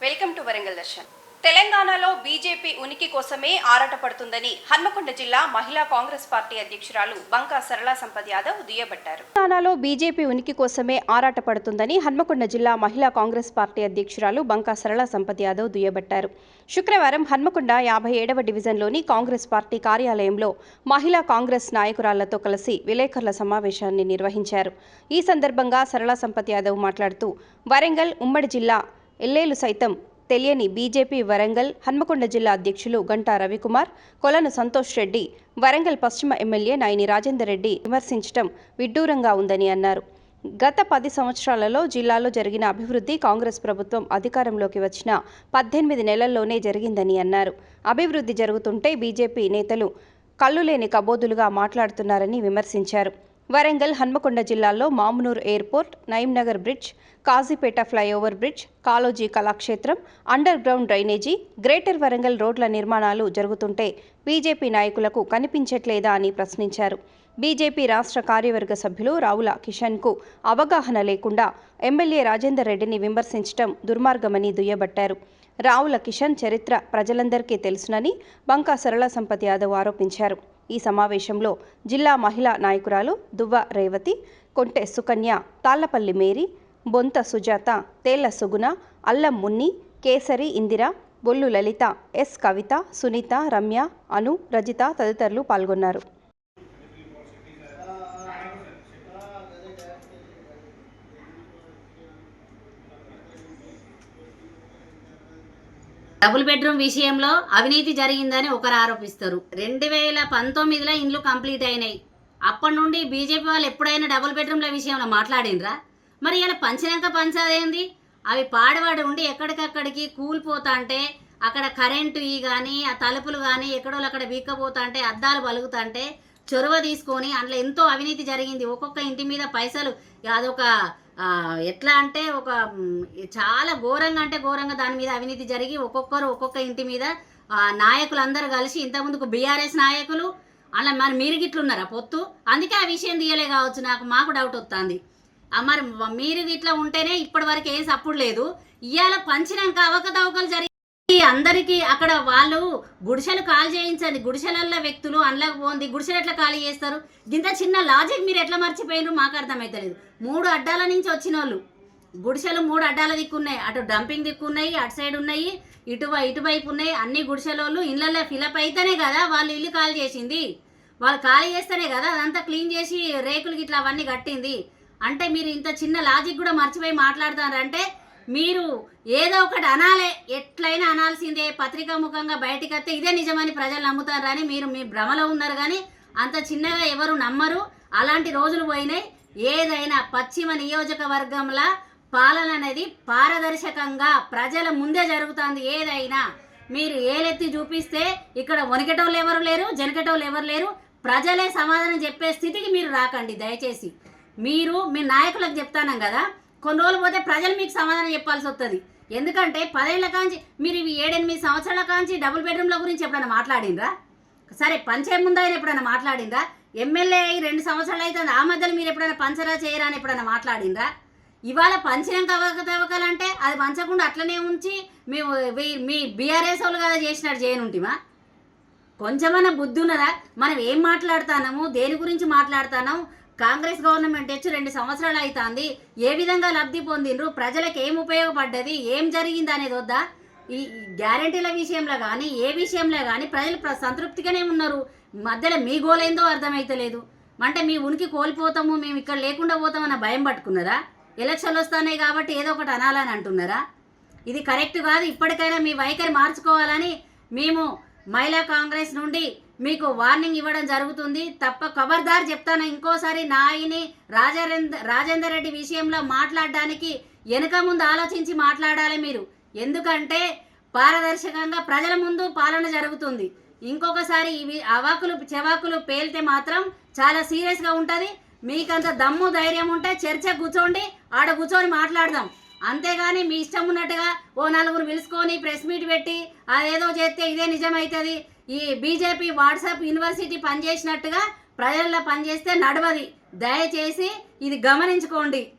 Welcome to Warangal Darshan తెలంగాణలో BJP ఉనికి కోసమే ఆరాటపడుతుందని హన్మకొండ జిల్లా మహిళా కాంగ్రెస్ పార్టీ అధ్యక్షురాలు బంకా సరళా సంపద్ యాదవ్ దుయ్యబట్టారు. తెలంగాణలో బీజేపీ ఉనికి కోసమే ఆరాటపడుతుందని హన్మకొండ జిల్లా మహిళా కాంగ్రెస్ పార్టీ అధ్యక్షురాలు బంకా సరళా సంపద్ యాదవ్ దుయ్యబట్టారు. శుక్రవారం హన్మకొండ యాభై ఏడవ డివిజన్లోని కాంగ్రెస్ పార్టీ కార్యాలయంలో మహిళా కాంగ్రెస్ నాయకురాళ్ళతో కలిసి విలేకరుల సమావేశాన్ని నిర్వహించారు. ఈ సందర్భంగా సరళా సంపత్ యాదవ్ మాట్లాడుతూ వరంగల్ ఉమ్మడి జిల్లా ఎల్లేలు సైతం తెలియని బీజేపీ వరంగల్ హన్మకొండ జిల్లా అధ్యక్షులు గంటా రవికుమార్ కొలను సంతోష్ రెడ్డి వరంగల్ పశ్చిమ ఎమ్మెల్యే నాయని రాజేందర్ రెడ్డి విమర్శించడం విడ్డూరంగా ఉందని అన్నారు. గత పది సంవత్సరాలలో జిల్లాలో జరిగిన అభివృద్ధి కాంగ్రెస్ ప్రభుత్వం అధికారంలోకి వచ్చిన పద్దెనిమిది నెలల్లోనే జరిగిందని అన్నారు. అభివృద్ధి జరుగుతుంటే బీజేపీ నేతలు కళ్ళు లేని కబోదులుగా మాట్లాడుతున్నారని విమర్శించారు. వరంగల్ హన్మకొండ జిల్లాల్లో Mamunur airport Nayeemnagar bridge Kazipet flyover bridge Kaloji Kalakshetram underground drainage greater Warangal రోడ్ల నిర్మాణాలు జరుగుతుంటే బీజేపీ నాయకులకు కనిపించట్లేదా అని ప్రశ్నించారు. బీజేపీ రాష్ట్ర కార్యవర్గ సభ్యులు రావుల కిషన్కు అవగాహన లేకుండా ఎమ్మెల్యే రాజేందర్ రెడ్డిని విమర్శించడం దుర్మార్గమని దుయ్యబట్టారు. రావుల కిషన్ చరిత్ర ప్రజలందరికీ తెలుసునని బంకా సరళ సంపత్ యాదవ్ ఆరోపించారు. ఈ సమావేశంలో జిల్లా మహిళా నాయకురాలు దువ్వ రేవతి కొంటె సుకన్య తాళ్ళపల్లి మేరీ బొంత సుజాత తేళ్ళ సుగుణ అల్లం మున్ని కేసరి ఇందిర బొల్లు లలిత ఎస్ కవిత సునీత రమ్య అను రజిత తదితరులు పాల్గొన్నారు. డబుల్ బెడ్రూమ్ విషయంలో అవినీతి జరిగిందని ఒకరు ఆరోపిస్తారు. రెండు వేల పంతొమ్మిదిలో ఇండ్లు కంప్లీట్ అయినాయి. అప్పటి నుండి బీజేపీ వాళ్ళు ఎప్పుడైనా డబుల్ బెడ్రూమ్ల విషయంలో మాట్లాడినరా మరి ఇలా పంచినాక పంచదేంది? అవి పాడవాడి ఉండి ఎక్కడికక్కడికి కూలిపోతా అంటే అక్కడ కరెంటు ఈ కానీ ఆ తలుపులు కానీ ఎక్కడో అక్కడ వీక్కపోతా అంటే అద్దాలు పలుకుతా అంటే చొరవ తీసుకొని అందులో ఎంతో అవినీతి జరిగింది. ఒక్కొక్క ఇంటి మీద పైసలు అదొక ఎట్లా అంటే ఒక చాలా ఘోరంగా అంటే ఘోరంగా దాని మీద అవినీతి జరిగి ఒక్కొక్కరు ఒక్కొక్క ఇంటి మీద ఆ, నాయకులందరూ కలిసి ఇంతకుముందుకు బీఆర్ఎస్ నాయకులు అలా మరి మీరు గిట్లున్నారా పొత్తు? అందుకే ఆ విషయం తీయలే కావచ్చు నాకు మాకు డౌట్ వస్తుంది మరి మీరు ఇట్లా ఉంటేనే ఇప్పటి వరకు ఏం సప్పుడు లేదు. ఇవాళ పంచినాక అవకతవకలు జరిగి అందరికీ అక్కడ వాళ్ళు గుడిసెలు కాల్ చేయించండి. గుడిసెలల్లో వ్యక్తులు అందులోకి పోంది గుడిసెలు ఎట్లా ఖాళీ చేస్తారు? ఇంత చిన్న లాజిక్ మీరు ఎట్లా మర్చిపోయినారు మాకు అర్థమవుతలేదు మూడు అడ్డాల నుంచి వచ్చిన వాళ్ళు గుడిసెలు మూడు అడ్డాల దిక్కున్నాయి. అటు డంపింగ్ దిక్కున్నాయి అటు సైడ్ ఉన్నాయి ఇటు ఇటువైపు ఉన్నాయి. అన్ని గుడిసెలోళ్ళు ఇళ్ళల్లో ఫిలప్ అయితేనే కదా వాళ్ళు ఇల్లు ఖాళీ చేసింది. వాళ్ళు ఖాళీ చేస్తేనే కదా అదంతా క్లీన్ చేసి రేకులు గిట్లా అవన్నీ కట్టింది. అంటే మీరు ఇంత చిన్న లాజిక్ కూడా మర్చిపోయి మాట్లాడుతున్నారంటే మీరు ఏదో ఒకటి అనాలే ఎట్లయినా అనాల్సిందే. పత్రికా ముఖంగా బయటికి వస్తే ఇదే నిజమని ప్రజలు నమ్ముతారని మీరు మీ భ్రమలో ఉన్నారు కానీ అంత చిన్నగా ఎవరు నమ్మరు. అలాంటి రోజులు పోయినాయి. ఏదైనా పశ్చిమ నియోజకవర్గంలో పాలన అనేది పారదర్శకంగా ప్రజల ముందే జరుగుతుంది. ఏదైనా మీరు ఏలెత్తి చూపిస్తే ఇక్కడ వణికెటోళ్ళు ఎవరు లేరు జనకటోళ్ళు ఎవరు లేరు. ప్రజలే సమాధానం చెప్పే స్థితికి మీరు రాకండి. దయచేసి మీరు మీ నాయకులకు చెప్తానం కదా కొన్ని రోజులు పోతే ప్రజలు మీకు సమాధానం చెప్పాల్సి వస్తుంది ఎందుకంటే పదేళ్ళ కాంచి మీరు ఇవి ఏడెనిమిది సంవత్సరాల కాంచి డబుల్ బెడ్రూమ్ల గురించి ఎప్పుడైనా మాట్లాడిండ్రా? సరే పంచే ముందైనా ఎప్పుడైనా మాట్లాడిండ్రా? ఎమ్మెల్యే అయ్యి రెండు సంవత్సరాలు అయితే ఆ మధ్యలో మీరు ఎప్పుడైనా పంచరా చేయరా అని ఎప్పుడైనా మాట్లాడిండ్రా? ఇవాళ పంచడం కవకతవకాలంటే అది పంచకుండా అట్లనే ఉంచి మేము మీ బీఆర్ఎస్ వాళ్ళు కదా చేసినట్టు చేయనుంటిమా? కొంచెమన్నా బుద్ధి ఉన్నదా? మనం ఏం మాట్లాడుతున్నాము? దేని గురించి మాట్లాడుతున్నాం కాంగ్రెస్ గవర్నమెంట్ వచ్చి రెండు సంవత్సరాలు అవుతుంది ఏ విధంగా లబ్ధి పొందిండ్రు? ప్రజలకు ఏం ఉపయోగపడ్డది? ఏం జరిగింది అనేది వద్దా? ఈ గ్యారంటీల విషయంలో కానీ ఏ విషయంలో కానీ ప్రజలు ప్ర- సంతృప్తిగానే ఉన్నారు. మధ్యలో మీ గోలేందో అర్థమైతలేదు. అంటే మీ ఉనికి కోల్పోతాము మేము ఇక్కడ లేకుండా పోతామన్న భయం పట్టుకున్నారా? ఎలక్షన్లు వస్తున్నాయి కాబట్టి ఏదో ఒకటి అనాలని అంటున్నారా? ఇది కరెక్ట్ కాదు. ఇప్పటికైనా మీ వైఖరి మార్చుకోవాలని మేము మహిళా కాంగ్రెస్ నుండి మీకు వార్నింగ్ ఇవ్వడం జరుగుతుంది. తప్ప ఖబర్దార్ చెప్తాను. ఇంకోసారి నాయిని రాజరేంద్ర రాజేందర్ రెడ్డి విషయంలో మాట్లాడడానికి వెనుక ముందు ఆలోచించి మాట్లాడాలి మీరు. ఎందుకంటే పారదర్శకంగా ప్రజల ముందు పాలన జరుగుతుంది. ఇంకొకసారి ఇవి అవాకులు చెవాకులు పేలితే మాత్రం చాలా సీరియస్గా ఉంటుంది. మీకంత దమ్ము ధైర్యం ఉంటే చర్చ కూర్చోండి. ఆడ కూర్చొని మాట్లాడదాం. అంతేగాని మీ ఇష్టం ఉన్నట్టుగా ఓ నలుగురు పిలుచుకొని ప్రెస్ మీట్ పెట్టి అదేదో చేస్తే ఇదే నిజమవుతుంది ఈ బీజేపీ వాట్సాప్ యూనివర్సిటీ పనిచేసినట్టుగా ప్రజల్లో పనిచేస్తే నడవది. దయచేసి ఇది గమనించుకోండి.